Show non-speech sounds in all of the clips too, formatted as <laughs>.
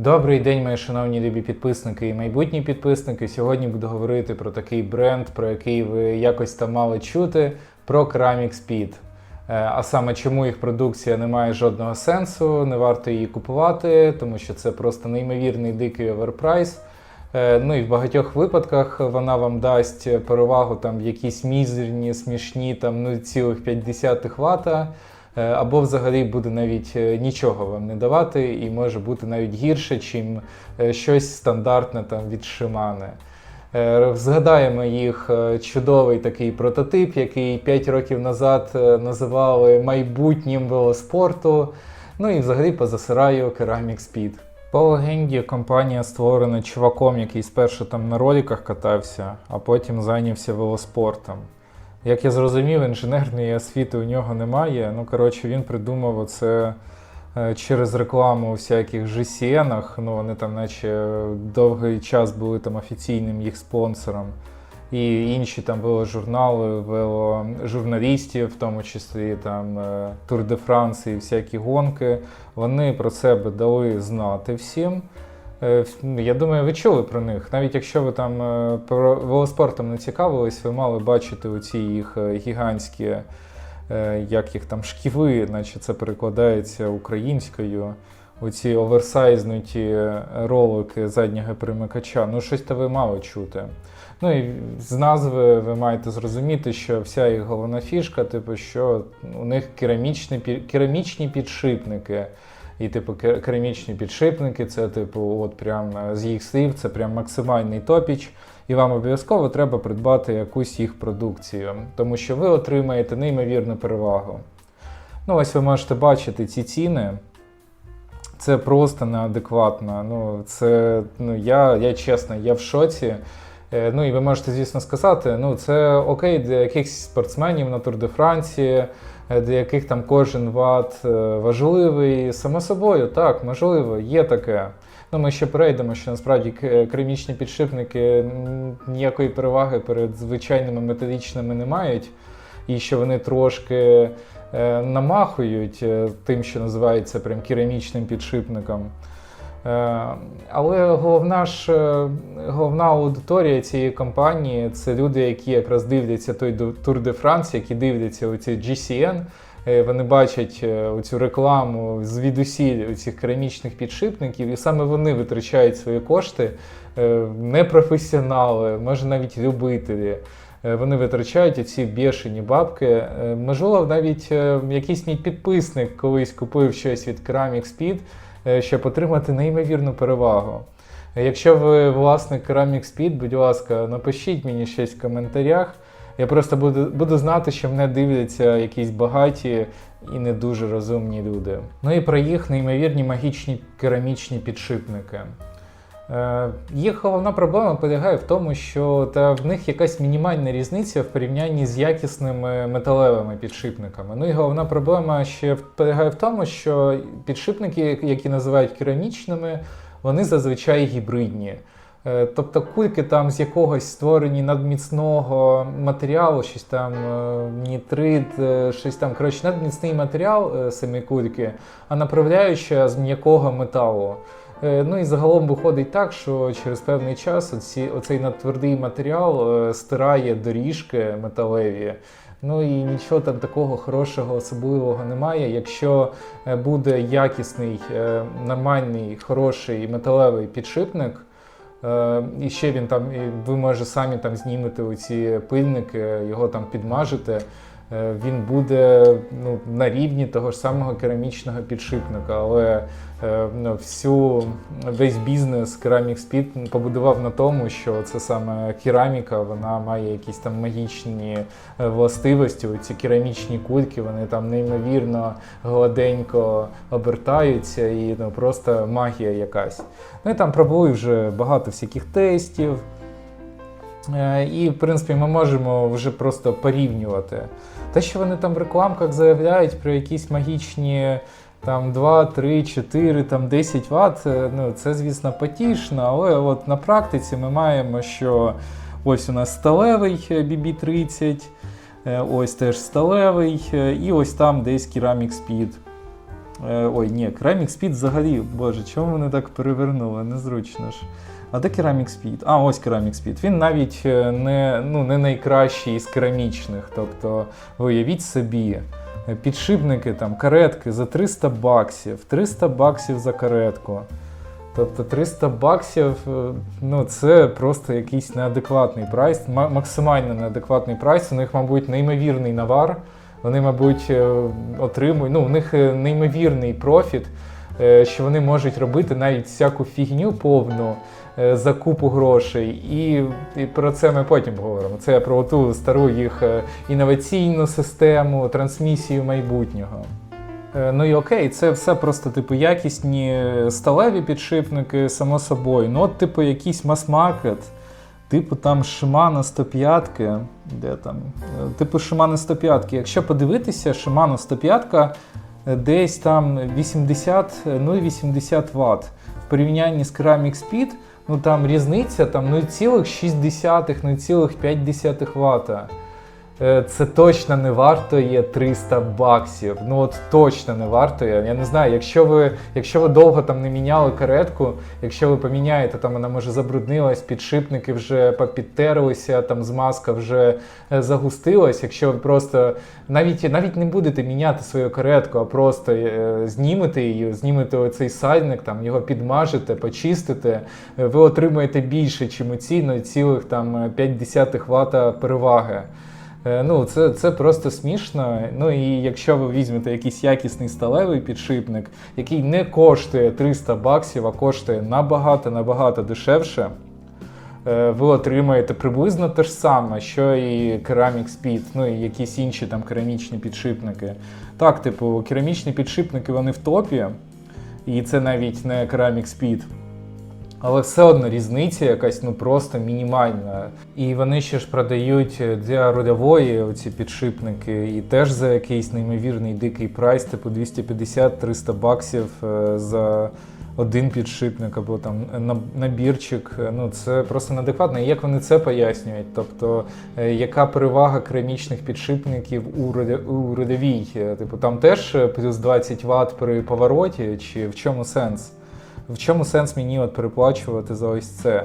Добрий день, мої шановні любі підписники і майбутні підписники. Сьогодні буду говорити про такий бренд, про який ви якось там мали чути, про Ceramic Speed. Е, А саме, чому їх продукція не має жодного сенсу, не варто її купувати, тому що це просто неймовірний дикий оверпрайс. Е, Ну і в багатьох випадках вона вам дасть перевагу там в якісь мізерні, смішні там 0,5 Вт, Е, або взагалі буде навіть е, нічого вам не давати, і може бути навіть гірше, чим е, щось стандартне там від Shimano. Е, Згадаємо їх е, чудовий такий прототип, який 5 років назад е, називали майбутнім велоспорту. Ну і взагалі позасираю Ceramic Speed. По легенді компанія створена чуваком, який спершу там на роліках катався, а потім зайнявся велоспортом. Як я зрозумів, інженерної освіти у нього немає. Ну, коротше, він придумав оце е, через рекламу у всяких GCN-ах. Ну, вони там, наче довгий час були там офіційним їх спонсором. І інші там веложурнали, веложурналістів, в тому числі там е, Tour de France і всякі гонки. Вони про себе дали знати всім. Е, Я думаю, ви чули про них. Навіть якщо ви там е, про велоспортом не цікавились, ви мали бачити оці їх е, гігантські, як їх там шківи, наче це перекладається українською. Оці оверсайзнуті ролики заднього примикача. Ну, щось то ви мали чути. Ну і з назви ви маєте зрозуміти, що вся їх головна фішка, типу, що у них керамічні, керамічні підшипники. І, типу, ке- керамічні підшипники, це, типу, от прям е, з їх слів, це прям максимальний топіч. І вам обов'язково треба придбати якусь їх продукцію, тому що ви отримаєте неймовірну перевагу. Ну, ось ви можете бачити ці ціни. Це просто неадекватно. Ну, це, ну, я, я чесно, я в шоці. Е, Ну і ви можете, звісно, сказати, ну це окей для якихось спортсменів на Тур де Франції, е, для яких там кожен ват е, важливий. Само собою, так, можливо, є таке. Ну, ми ще перейдемо, що насправді к- керамічні підшипники ніякої переваги перед звичайними металічними не мають, і що вони трошки е, намахують е, тим, що називається прям керамічним підшипником. Е, Але головна ж е, головна аудиторія цієї компанії це люди, які якраз дивляться той Tour de France, які дивляться оці GCN. Е, Вони бачать оцю рекламу звідусіль цих керамічних підшипників, і саме вони витрачають свої кошти. Е, Непрофесіонали, може навіть любителі. Вони витрачають ці бешені бабки. Можливо, навіть якийсь мій підписник колись купив щось від Speed, щоб отримати неймовірну перевагу. Е, Якщо ви власник Ceramic Speed, будь ласка, напишіть мені щось в коментарях. Я просто буду, буду знати, що мене дивляться якісь багаті і не дуже розумні люди. Ну і про їх неймовірні магічні керамічні підшипники. Е, Їх головна проблема полягає в тому, що та в них якась мінімальна різниця в порівнянні з якісними металевими підшипниками. Ну і головна проблема ще полягає в тому, що підшипники, які називають керамічними, вони зазвичай гібридні. Е, Тобто кульки там з якогось створені надміцного матеріалу, щось там е, нітрит, щось там, коротше, надміцний матеріал самі кульки, а направляюча з м'якого металу. Е, Ну і загалом виходить так, що через певний час оці, оцей надтвердий матеріал е, стирає доріжки металеві. Ну і нічого там такого хорошого, особливого немає. Якщо е, буде якісний, нормальний, хороший металевий підшипник, і ще він там, ви може самі там знімете оці пильники, його там підмажете. Е, Він буде ну, на рівні того ж самого керамічного підшипника, але е, ну, всю весь бізнес Ceramic Speed побудував на тому, що це саме кераміка, вона має якісь там магічні е, властивості. Оці керамічні кульки, вони там неймовірно гладенько обертаються і ну, просто магія якась. Ну і там пробули вже багато всяких тестів. Е, І, в принципі, ми можемо вже просто порівнювати. Те, що вони там в рекламках заявляють про якісь магічні там 2, 3, 4, там 10 Вт, е, ну це, звісно, потішно, але от на практиці ми маємо, що ось у нас сталевий е, BB30, е, ось теж сталевий, і ось там десь Ceramic Speed. Ой, ні, Ceramic Speed взагалі, боже, чому вони так перевернули? Незручно ж. А де Ceramic Speed? А, ось Ceramic Speed. Він навіть е, не, ну, не найкращий із керамічних. Тобто, уявіть собі, підшипники, там, каретки за 300 баксів, 300 баксів за каретку. Тобто 300 баксів, е, ну це просто якийсь неадекватний прайс, ма- максимально неадекватний прайс. У них, мабуть, неймовірний навар. Вони, мабуть, е, отримують. Ну, у них неймовірний профіт, що вони можуть робити навіть всяку фігню повну за купу грошей. І, і про це ми потім говоримо. Це про ту стару їх е, інноваційну систему, трансмісію майбутнього. Е, Ну і окей, це все просто типу якісні сталеві підшипники, само собою. Ну, от, типу, якийсь мас-маркет, типу там Shimano 105, де там? Е, Типу Shimano 105. Якщо подивитися, Shimano 105 е, десь там 80, е, ну, 80 Вт. В порівнянні з Ceramic Speed, ну там різниця там 0,6, 0,5 Вт. Е, Це точно не вартує 300 баксів. Ну от точно не вартує. Я не знаю, якщо ви, якщо ви довго там не міняли каретку, якщо ви поміняєте, там вона може забруднилась, підшипники вже попідтерлися, там змазка вже е, загустилась. Якщо ви просто навіть навіть не будете міняти свою каретку, а просто е, знімете її, знімете оцей сальник, там його підмажете, почистите, е, ви отримаєте більше, чим у ці цілих там 0,5 Вт переваги. Е, Ну, це, це просто смішно. Ну і якщо ви візьмете якийсь якісний сталевий підшипник, який не коштує 300 баксів, а коштує набагато набагато дешевше, е, ви отримаєте приблизно те ж саме, що і Ceramic Speed, ну і якісь інші там керамічні підшипники. Так, типу, керамічні підшипники вони в топі, і це навіть не Ceramic Speed. Але все одно різниця якась ну просто мінімальна. І вони ще ж продають для рольової оці підшипники, і теж за якийсь неймовірний дикий прайс, типу 250-300 баксів е, за один підшипник або там набірчик. Е, Ну це просто неадекватно. І як вони це пояснюють? Тобто, е, яка перевага керамічних підшипників у у? Е, Типу, там теж е, плюс 20 Вт при повороті, чи в чому сенс? В чому сенс мені от переплачувати за ось це?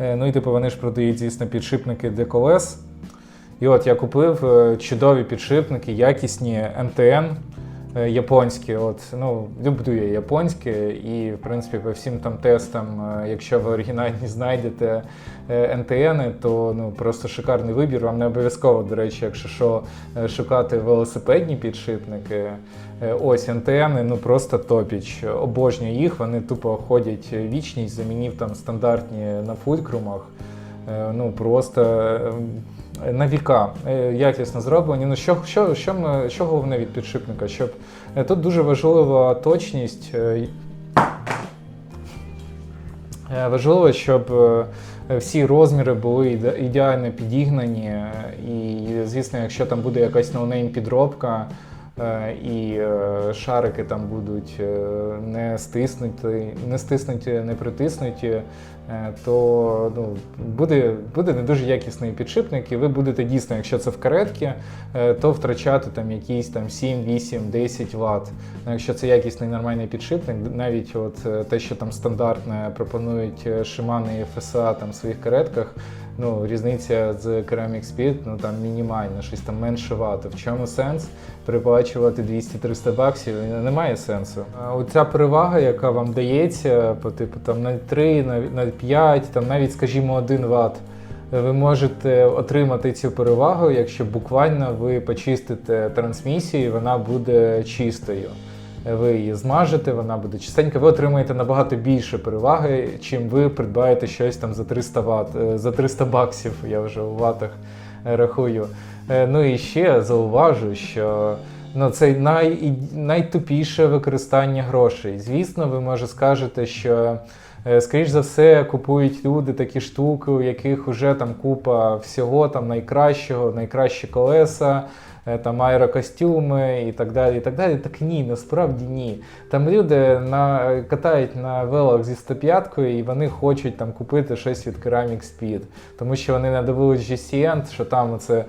Е, Ну і типу вони ж продають, звісно, підшипники для колес. І от я купив е, чудові підшипники, якісні МТН е, японські. От, ну, люблю я японське, і в принципі по всім там тестам, якщо ви оригінальні знайдете НТН, то ну, просто шикарний вибір. Вам не обов'язково, до речі, якщо що, шукати велосипедні підшипники. Е, Ось НТН, ну просто топіч. Обожнюю їх, вони тупо ходять вічність, замінив там стандартні на фулькрумах. Е, Ну просто е, на віка е, якісно зроблені. Ну що, що, що, що головне від підшипника? Щоб е, тут дуже важлива точність. е, Е, Важливо, щоб е, всі розміри були ідеально підігнані. е, І, звісно, якщо там буде якась ноунейм підробка, е, і е, шарики там будуть е, не стиснуті, не стиснуті, не притиснуті, е, то ну, буде, буде не дуже якісний підшипник, і ви будете дійсно, якщо це в каретці, е, то втрачати там якісь там 7, 8, 10 Вт. Ну, Якщо це якісний нормальний підшипник, навіть от е, те, що там стандартне пропонують е, Shimano і FSA там в своїх каретках, ну різниця з Ceramic Speed ну там мінімальна, щось там менше ват. В чому сенс переплачувати 200-300 баксів? Немає сенсу. А оця перевага, яка вам дається, по типу там 0,3, на 0,5, там навіть, скажімо, 1 Вт. Ви можете отримати цю перевагу, якщо буквально ви почистите трансмісію, і вона буде чистою. Ви її змажете, вона буде чистенька. Ви отримаєте набагато більше переваги, чим ви придбаєте щось там за 300 Вт, е, за 300 баксів. Я вже у ватах е, рахую. Е, Ну і ще зауважу, що ну, це най, найтупіше використання грошей. Звісно, ви може скажете, що. Скоріш за все, купують люди такі штуки, у яких вже там купа всього там найкращого, найкращі колеса, там аерокостюми і так далі. і Так далі. Так ні, насправді ні. Там люди на, катають на велах зі 105 і вони хочуть там купити щось від Ceramic Speed, тому що вони надивились GCN, що там це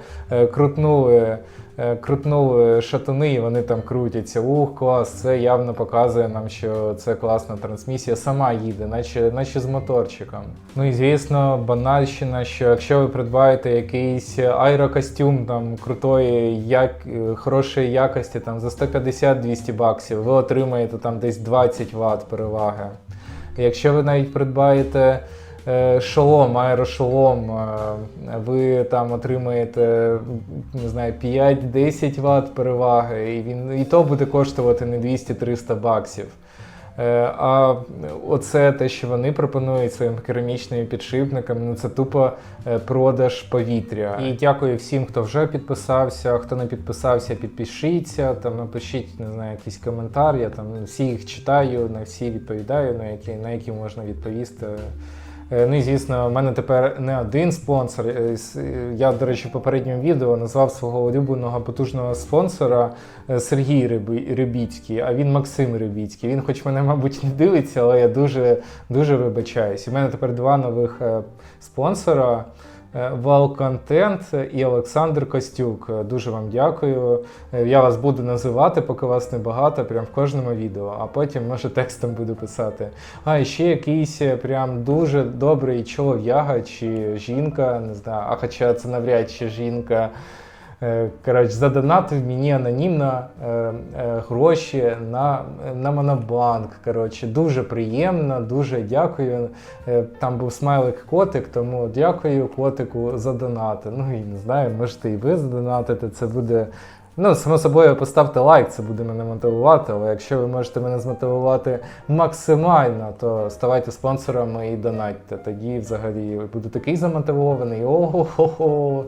крутнули е, крутнули шатуни, і вони там крутяться. Ух, клас, це явно показує нам, що це класна трансмісія, сама їде, наче, наче з моторчиком. Ну і звісно, банальщина, що якщо ви придбаєте якийсь аерокостюм там крутої, як, е, хорошої якості, там за 150-200 баксів, ви отримаєте там десь 20 Вт переваги. Якщо ви навіть придбаєте е, шолом, аерошолом, е, ви там отримаєте не знаю, 5-10 Вт переваги, і він і то буде коштувати не 200-300 баксів. Е, А оце те, що вони пропонують своїм керамічними підшипниками, ну це тупо е, продаж повітря. І дякую всім, хто вже підписався. Хто не підписався, підпишіться. Там напишіть, не знаю, якийсь коментар. Я там всі їх читаю, на всі відповідаю, на які, на які можна відповісти. Е, Ну і звісно, в мене тепер не один спонсор. Е, е, Я, до речі, в попередньому відео назвав свого улюбленого потужного спонсора Сергій Рибіцький, а він Максим Рибіцький. Він, хоч мене, мабуть, не дивиться, але я дуже, дуже вибачаюсь. У мене тепер два нових спонсора. Е, Вал Контент і Олександр Костюк. Е, Дуже вам дякую. Е, Я вас буду називати, поки вас небагато, прям в кожному відео, а потім може текстом буду писати. А і ще якийсь прям дуже добрий чолов'яга чи жінка, не знаю, а хоча це навряд чи жінка. Е, Коротше, задонатив мені анонімно е, е, гроші на, на монобанк. Коротше, дуже приємно, дуже дякую. Там був смайлик котик, тому дякую котику за донати. Ну і не знаю, можете і ви задонатити. Це буде. Ну, само собою, поставте лайк, це буде мене мотивувати. Але якщо ви можете мене змотивувати максимально, то ставайте спонсорами і донатьте. Тоді взагалі буду такий замотивований. Ого-хо-хо.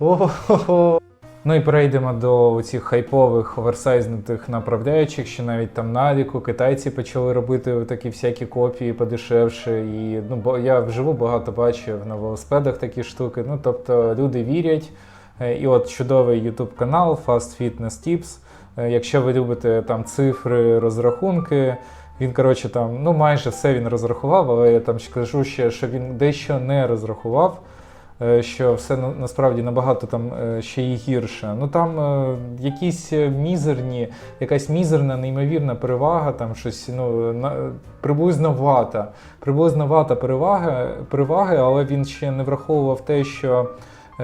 Ого-хо-хо. Ну і перейдемо до цих хайпових оверсайзнутих направляючих, що навіть там на Аліку китайці почали робити такі всякі копії подешевше. І ну, бо я вживу багато бачив на велосипедах такі штуки. Ну тобто люди вірять. Е, І от чудовий YouTube канал Fast Fitness Tips. Е, Якщо ви любите там цифри, розрахунки, він коротше там ну майже все він розрахував, але я там ще кажу ще, що він дещо не розрахував. Е, Що все насправді набагато там е, ще й гірше. Ну там е, якісь мізерні, якась мізерна, неймовірна перевага, там щось ну на приблизно вата. Приблизно вата переваги, переваги, але він ще не враховував те, що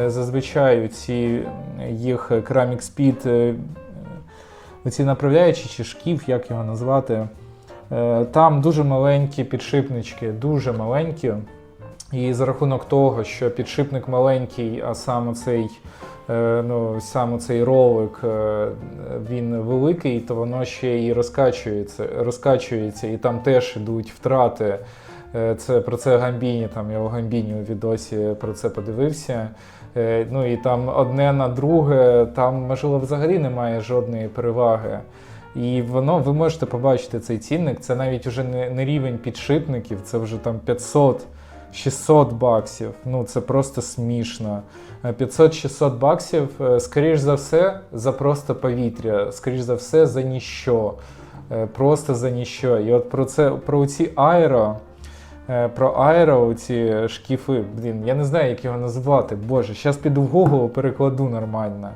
зазвичай ці їх Speed, е, оці направляючі чи шкіф, як його назвати, там дуже маленькі підшипнички, дуже маленькі. І за рахунок того, що підшипник маленький, а саме цей, е, ну, саме цей ролик е, він великий, то воно ще і розкачується, розкачується, і там теж йдуть втрати. Е, Це про це Гамбіні, там у Гамбіні у відосі про це подивився. Ну і там одне на друге, там можливо взагалі немає жодної переваги. І воно ви можете побачити цей цінник. Це навіть вже не, не рівень підшипників, це вже там 500. 600 баксів. Ну це просто смішно. Е, 500-600 баксів, е, скоріш за все, за просто повітря, скоріш за все, за ніщо. Е, Просто за ніщо. І от про це про ці аеро. е, Про аеро, ці шкіфи, блін, я не знаю, як його назвати. Боже, зараз піду в Google, перекладу нормально.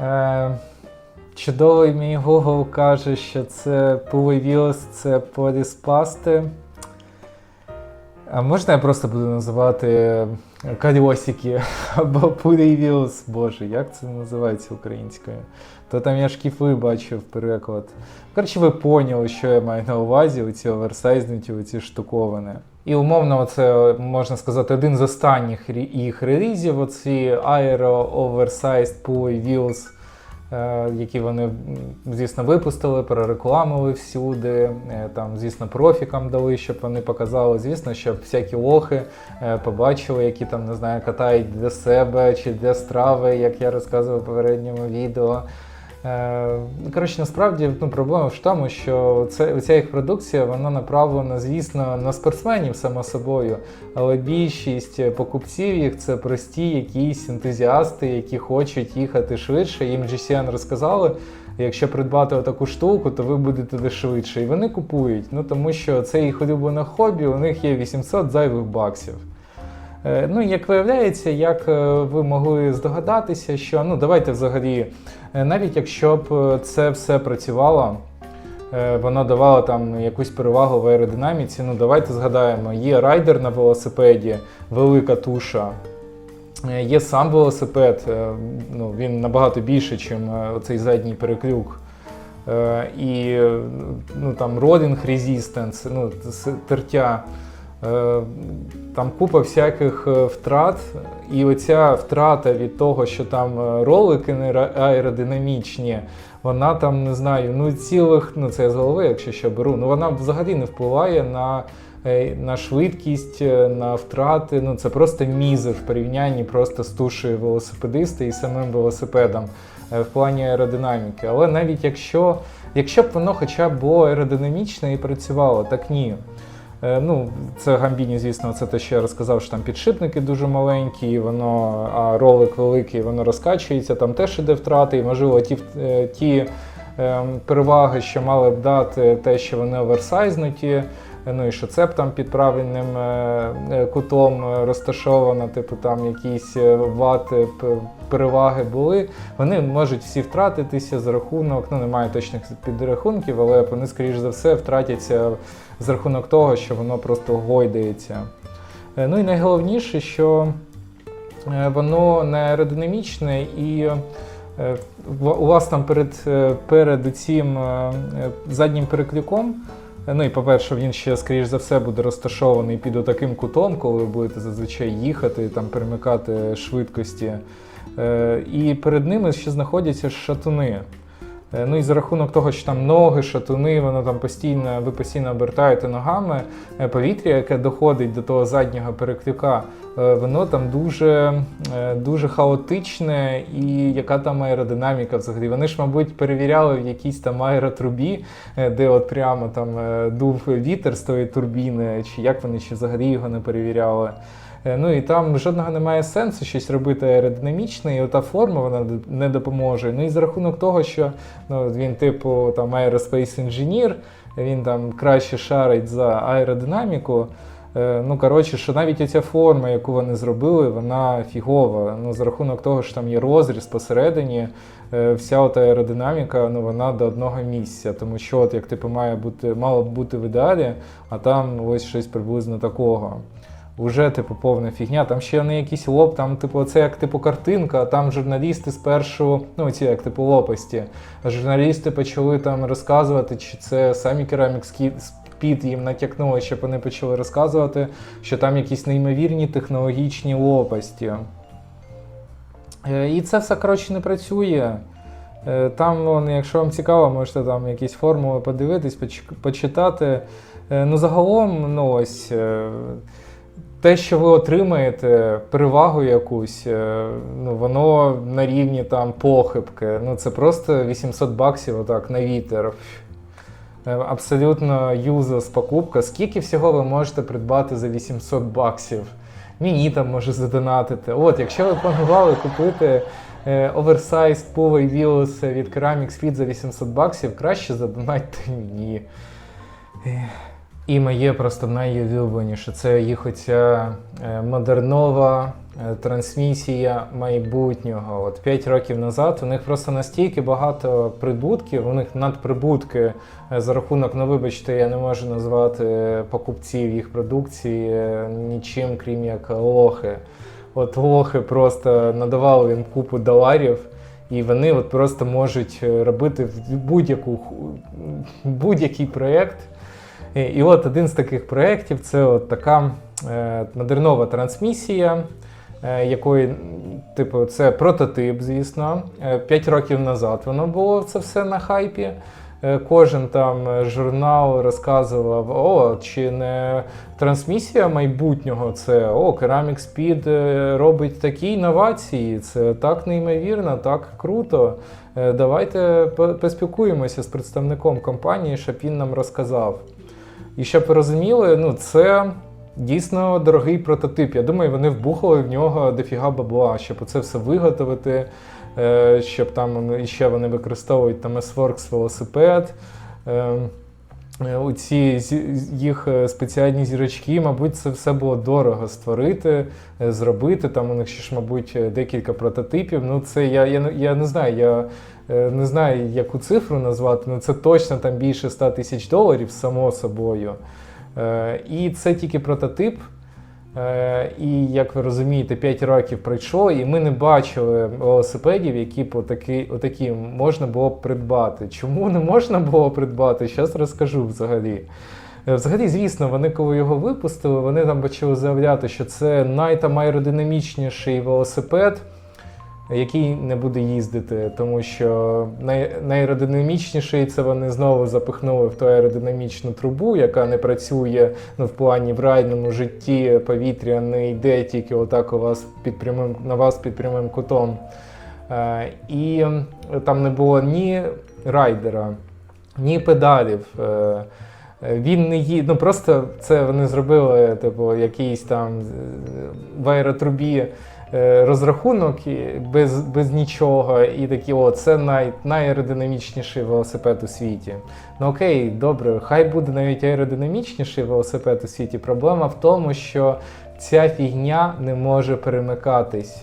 Е, чудовий мій Google каже, що це Pulivils, це поліспасти. А можна я просто буду називати колесики <laughs> або Pulivils? Боже, як це називається українською? То там я шкіфи бачив переклад. Коротше, ви поняли, що я маю на увазі, оці оверсайзнуті, оці штуковини. І умовно, це можна сказати один з останніх їх релізів. Оці Aero Oversized Pulley Wheels, е, які вони, звісно, випустили, перерекламили всюди. е, Там, звісно, профікам дали, щоб вони показали. Звісно, щоб всякі лохи е, побачили, які там, не знаю, катають для себе чи для страви, як я розказував в попередньому відео. Е, Коротше, насправді ну, проблема в тому, що це, ця їх продукція вона направлена, звісно, на спортсменів само собою, але більшість покупців їх це прості якісь ентузіасти, які хочуть їхати швидше. Їм GCN розказали, якщо придбати таку штуку, то ви будете де швидше. І вони купують, ну тому що це їх улюблене хобі, у них є 800 зайвих баксів. Е, Ну, як виявляється, як е, ви могли здогадатися, що ну давайте взагалі, е, навіть якщо б це все працювало, воно давало там якусь перевагу в аеродинаміці. Ну давайте згадаємо, є райдер на велосипеді, велика туша. Є сам велосипед, ну, він набагато більше, ніж цей задній переклюк. І ну, там Rolling Resistance, ну, тертя. Там купа всяких е, втрат, і оця втрата від того, що там е, ролики не аеродинамічні, вона там не знаю, ну цілих, ну це я з голови, якщо що беру, ну вона взагалі не впливає на, е, на швидкість, на втрати. Ну це просто мізер в порівнянні просто з тушею велосипедиста і самим велосипедом в плані аеродинаміки. Але навіть якщо, якщо б воно хоча б було аеродинамічне і працювало, так ні. Е, Ну, це гамбіні, звісно, це те, що я розказав, що там підшипники дуже маленькі, воно, а ролик великий, воно розкачується, там теж іде втрати, і можливо ті, е, ті е, переваги, що мали б дати те, що вони оверсайзнуті, е, ну і що цеп там під правильним кутом розташовано, типу там якісь вати, переваги були, вони можуть всі втратитися за рахунок, ну немає точних підрахунків, але вони, скоріш за все, втратяться за рахунок того, що воно просто гойдається. Е, Ну і найголовніше, що е, воно не аеродинамічне і е, у вас там перед, перед цим заднім переклюком. Ну і по-перше, він ще, скоріш за все, буде розташований під отаким кутом, коли ви будете зазвичай їхати, там перемикати швидкості. І перед ними ще знаходяться шатуни. Е, Ну і за рахунок того, що там ноги, шатуни, воно там постійно, ви постійно обертаєте ногами, е, повітря, яке доходить до того заднього переклюка, е, воно там дуже, дуже хаотичне і яка там аеродинаміка взагалі. Вони ж, мабуть, перевіряли в якійсь там аеротрубі, де от прямо там дув вітер з тої турбіни, чи як вони ще взагалі його не перевіряли. Е, Ну і там жодного немає сенсу щось робити аеродинамічне, і ота форма вона не допоможе. Ну і за рахунок того, що ну, він, типу, там Aerospace Engineer, він там краще шарить за аеродинаміку. Е, Ну, коротше, що навіть оця форма, яку вони зробили, вона фігова. Ну, за рахунок того, що там є розріз посередині, е, вся ота аеродинаміка, ну, вона до одного місця. Тому що, от, як типу, має бути, мало б бути в ідеалі, а там ось щось приблизно такого. Уже, типу, повна фігня. Там ще не якийсь лоб, там, типу, це як типу картинка, а там журналісти спершу, ну ці як типу лопасті. Журналісти почали там розказувати, чи це самі Керамік Спід їм натякнули, щоб вони почали розказувати, що там якісь неймовірні технологічні лопасті. Е, І це все, коротше, не працює. Е, Там, вон, якщо вам цікаво, можете там якісь формули подивитись, поч- почитати. Е, Ну, загалом, ну ось. Те, що ви отримаєте, перевагу якусь, е, ну воно на рівні там похибки. Ну це просто 800 баксів отак на вітер. Е, Абсолютно юзас покупка. Скільки всього ви можете придбати за 800 баксів? Мені там може задонатити. От, якщо ви планували купити е, оверсайз пулий вілус від Ceramic Speed за 800 баксів, краще задонатьте мені. І моє просто найулюбленіше це їх оця е, модернова е, трансмісія майбутнього. От 5 років назад у них просто настільки багато прибутків, у них надприбутки е, за рахунок, ну вибачте, я не можу назвати покупців їх продукції нічим, крім як лохи. От лохи просто надавали їм купу доларів. І вони от просто можуть робити будь-який проєкт. І, от один з таких проєктів це от така е, модернова трансмісія, е, якої, типу, це прототип, звісно. Е, П'ять років назад воно було це все на хайпі. кожен там журнал розказував, о, чи не трансмісія майбутнього, це о, Speed е, робить такі інновації, це так неймовірно, так круто. Давайте по- поспілкуємося з представником компанії, щоб він нам розказав. І щоб ви розуміли, ну це дійсно дорогий прототип. Я думаю, вони вбухали в нього дофіга бабла, щоб це все виготовити, е, щоб там ще вони використовують там S-Works велосипед. Е, е, Оці зі- їх спеціальні зірочки, мабуть, це все було дорого створити, зробити. Там у них ще ж, мабуть, декілька прототипів. Ну, це я, я, я не знаю. Я не знаю, яку цифру назвати, але це точно там більше 100 тисяч доларів, само собою. Е, І це тільки прототип. Е, І як ви розумієте, 5 років пройшло, і ми не бачили велосипедів, які б отакі, отакі можна було б придбати. Чому не можна було придбати? Зараз розкажу взагалі. Е, Взагалі, звісно, вони коли його випустили, вони там почали заявляти, що це найтам аеродинамічніший велосипед, який не буде їздити, тому що най, найаеродинамічніший це вони знову запихнули в ту аеродинамічну трубу, яка не працює ну, в плані в райному житті, повітря не йде тільки отак у вас під прямим, на вас під прямим кутом. Е, і там не було ні райдера, ні педалів. Е, він не ї... ну просто це вони зробили, типу, якийсь там в аеротрубі розрахунок без, без нічого, і такі, о, це най, найаеродинамічніший велосипед у світі. Ну окей, добре, хай буде навіть аеродинамічніший велосипед у світі. Проблема в тому, що ця фігня не може перемикатись.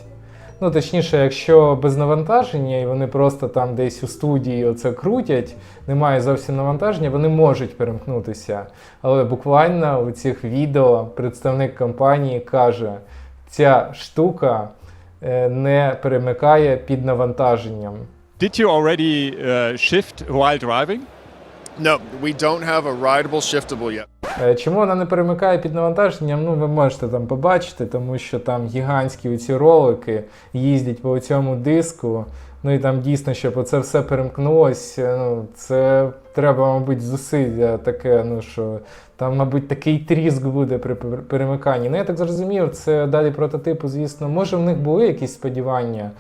Ну, точніше, якщо без навантаження, і вони просто там десь у студії оце крутять, немає зовсім навантаження, вони можуть перемкнутися. Але буквально у цих відео представник компанії каже, ця штука е, не перемикає під навантаженням. Did you already uh, shift while driving? No, we don't have a rideable shiftable yet. Е, Чому вона не перемикає під навантаженням? Ну, ви можете там побачити, тому що там гігантські ці ролики їздять по цьому диску. Ну і там дійсно, щоб оце все перемкнулось, е, ну, це треба, мабуть, зусилля таке, ну що там, мабуть, такий тріск буде при пер- перемиканні. Ну, я так зрозумів, це далі прототипу, звісно. Може, в них були якісь сподівання.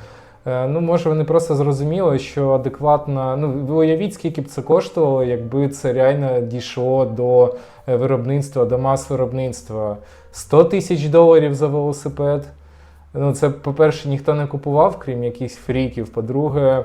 Е, Ну, може, вони просто зрозуміли, що адекватно. Ну, ви уявіть, скільки б це коштувало, якби це реально дійшло до е, виробництва, до мас виробництва. 100 тисяч доларів за велосипед. Ну, це, по-перше, ніхто не купував, крім якихось фріків. По-друге,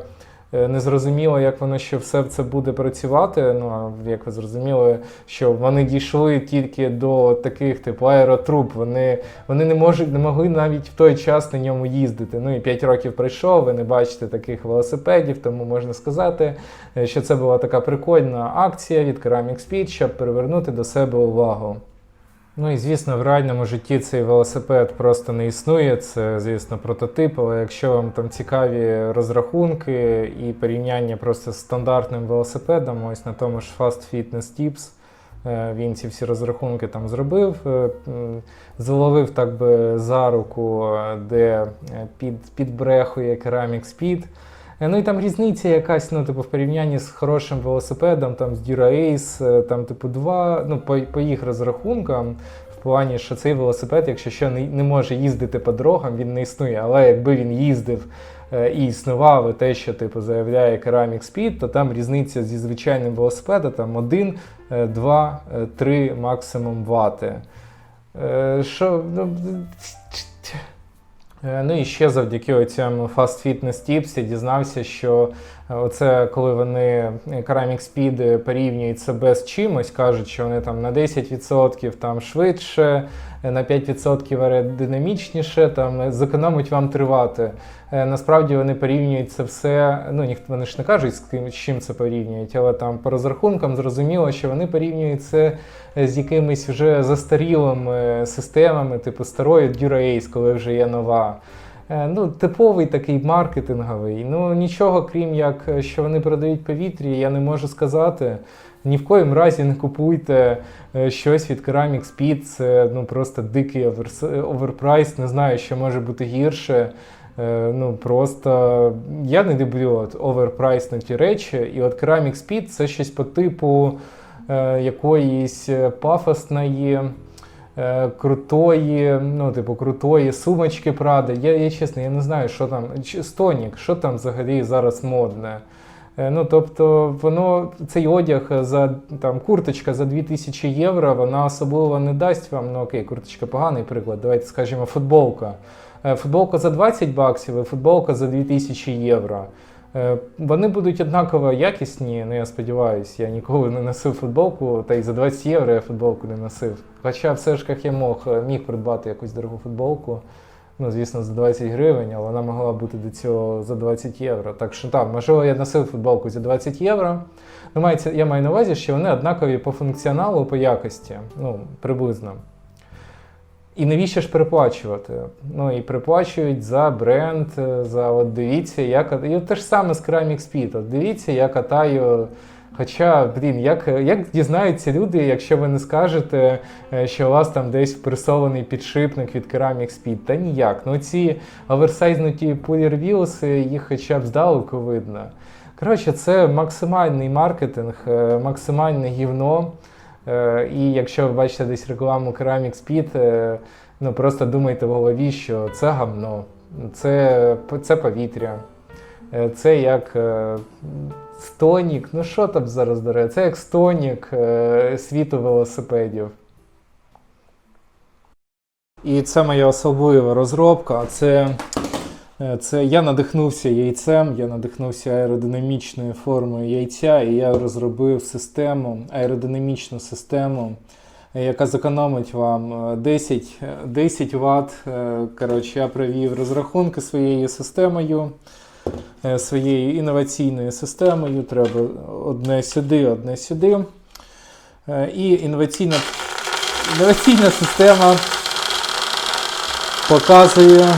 е, не зрозуміло, як воно ще все це буде працювати. Ну, а як ви зрозуміли, що вони дійшли тільки до таких, типу, аеротруб. Вони, вони не, можуть, не могли навіть в той час на ньому їздити. Ну і 5 років пройшов, ви не бачите таких велосипедів, тому можна сказати, е, що це була така прикольна акція від Ceramic Speed, щоб привернути до себе увагу. Ну і звісно, в реальному житті цей велосипед просто не існує. Це, звісно, прототип. Але якщо вам там цікаві розрахунки і порівняння просто з стандартним велосипедом, ось на тому ж Fast Fitness Tips, е, він ці всі розрахунки там зробив, е, заловив так би за руку, е, де е, під, підбрехує Ceramic Speed. Е, Ну і там різниця якась, ну, типу, в порівнянні з хорошим велосипедом, там, з Dura Ace, е, там, типу, два, ну, по, по їх розрахункам, в плані, що цей велосипед, якщо що не, не може їздити по дорогам, він не існує. Але якби він їздив е, і існував і те, що типу, заявляє Ceramic Speed, то там різниця зі звичайним велосипедом там 1, 2, 3 максимум вати. Е, Що, ну, Ну і ще завдяки оцям Fast Fitness Tips я дізнався, що е, оце коли вони е, Ceramic Speed порівнюють себе з чимось, кажуть, що вони там на 10% там швидше, е, на 5% аеродинамічніше, там е, зекономить вам тривати. Е, Насправді вони порівнюють це все. Ну ніхто вони ж не кажуть, з ким з чим це порівнюють, але там по розрахункам зрозуміло, що вони порівнюють це е, з якимись вже застарілими системами, типу старої Dura Ace, коли вже є нова. Е, Ну, типовий такий маркетинговий. Ну нічого, крім як е, що вони продають повітрі, я не можу сказати. Ні в коїм разі не купуйте е, щось від Ceramic Speed, це ну просто дикий оверпрайс, не знаю, що може бути гірше. Е, Ну просто я не люблю от оверпрайснуті речі, і от Ceramic Speed це щось по типу е, якоїсь пафосної, крутої, ну, типу, крутої сумочки Prada. Я, я чесно, я не знаю, що там. Стонік, що там взагалі зараз модне. Е, Ну, тобто, воно цей одяг за там курточка за 2000 євро, вона особливо не дасть вам. Ну окей, курточка поганий приклад. Давайте скажімо, футболка. Е, Футболка за 20 баксів і футболка за 2000 євро. Е, Вони будуть однаково якісні, ну я сподіваюся, я ніколи не носив футболку, та й за 20 євро я футболку не носив. Хоча в Сешках я мог, міг придбати якусь дорогу футболку. Ну, звісно, за 20 гривень, але вона могла бути до цього за 20 євро. Так що так, можливо, я носив футболку за 20 євро. Ну, мається, я маю на увазі, що вони однакові по функціоналу, по якості, ну, приблизно. І навіщо ж переплачувати? Ну і переплачують за бренд, е, за от дивіться, я кат- І те ж саме з Ceramic Speed. От дивіться, я катаю. Хоча, блін, як, як дізнаються люди, якщо ви не скажете, е, що у вас там десь впресований підшипник від Ceramic Speed? Та ніяк. Ну ці оверсайзнуті полірвілси, їх хоча б здалеку видно. Коротше, це максимальний маркетинг, е, максимальне гівно. Е, І якщо ви бачите десь рекламу Ceramic Speed, ну просто думайте в голові, що це гамно, це, це повітря, це як е, стонік. Ну що там зараз даре? Це як стонік е, світу велосипедів. І це моя особлива розробка. Це, е, це я надихнувся яйцем, я надихнувся аеродинамічною формою яйця, і я розробив систему, аеродинамічну систему, е, яка зекономить вам е, 10, е, 10 Вт. Е, Коротше, я провів розрахунки своєю системою, е, своєю інноваційною системою. Треба одне сюди, одне сюди. Е, І інноваційна, інноваційна система показує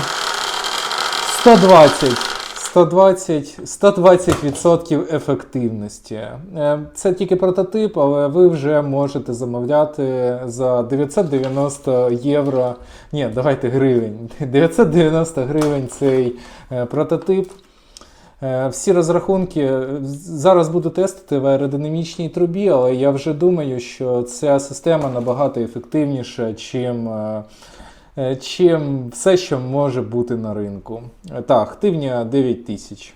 120. 120, 120% ефективності. Е, Це тільки прототип, але ви вже можете замовляти за 990 євро. Ні, давайте гривень. <laughs> 990 гривень цей е, прототип. Е, Всі розрахунки е, зараз буду тестити в аеродинамічній трубі, але я вже думаю, що ця система набагато ефективніша, чим, е, чим все, що може бути на ринку. Так, активня 9000.